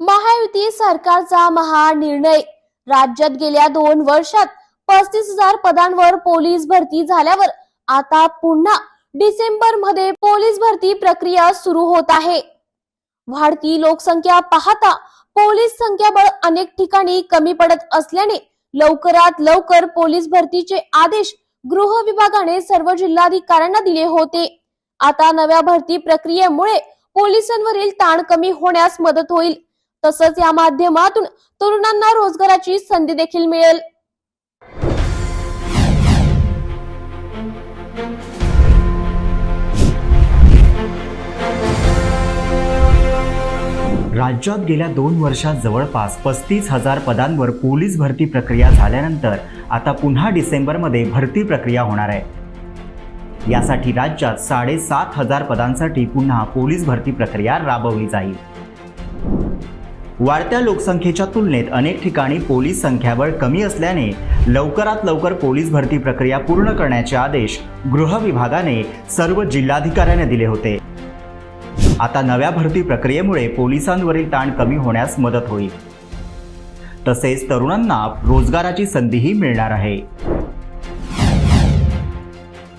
महायुती सरकारचा महानिर्णय. राज्यात गेल्या दोन वर्षात पस्तीस हजार पदांवर पोलीस भरती झाल्यावर आता पुन्हा डिसेंबरमध्ये पोलीस भरती प्रक्रिया सुरू होत आहे. वाढती लोकसंख्या पाहता पोलीस संख्याबळ अनेक ठिकाणी कमी पडत असल्याने लवकरात लवकर पोलीस भरतीचे आदेश गृह विभागाने सर्व जिल्हाधिकाऱ्यांना दिले होते. आता नव्या भरती प्रक्रियेमुळे पोलिसांवरील ताण कमी होण्यास मदत होईल. तसंच या माध्यमातून तरुणांना रोजगाराची संधी देखील मिळेल. राज्यात गेल्या दोन वर्षात जवळपास पस्तीस हजार पदांवर पोलीस भरती प्रक्रिया झाल्यानंतर आता पुन्हा डिसेंबरमध्ये भरती प्रक्रिया होणार आहे. यासाठी राज्यात साडेसात हजार पदांसाठी पुन्हा पोलीस भरती प्रक्रिया राबवली जाईल. वाढत्या लोकसंख्येच्या तुलनेत अनेक ठिकाणी पोलीस संख्याबळ कमी असल्याने लवकरात लवकर पोलीस भरती प्रक्रिया पूर्ण करण्याचे आदेश गृह विभागाने सर्व जिल्हाधिकाऱ्यांना दिले होते. आता नव्या भरती प्रक्रियेमुळे पोलिसांवरील ताण कमी होण्यास मदत होईल. तसेच तरुणांना रोजगाराची संधीही मिळणार आहे.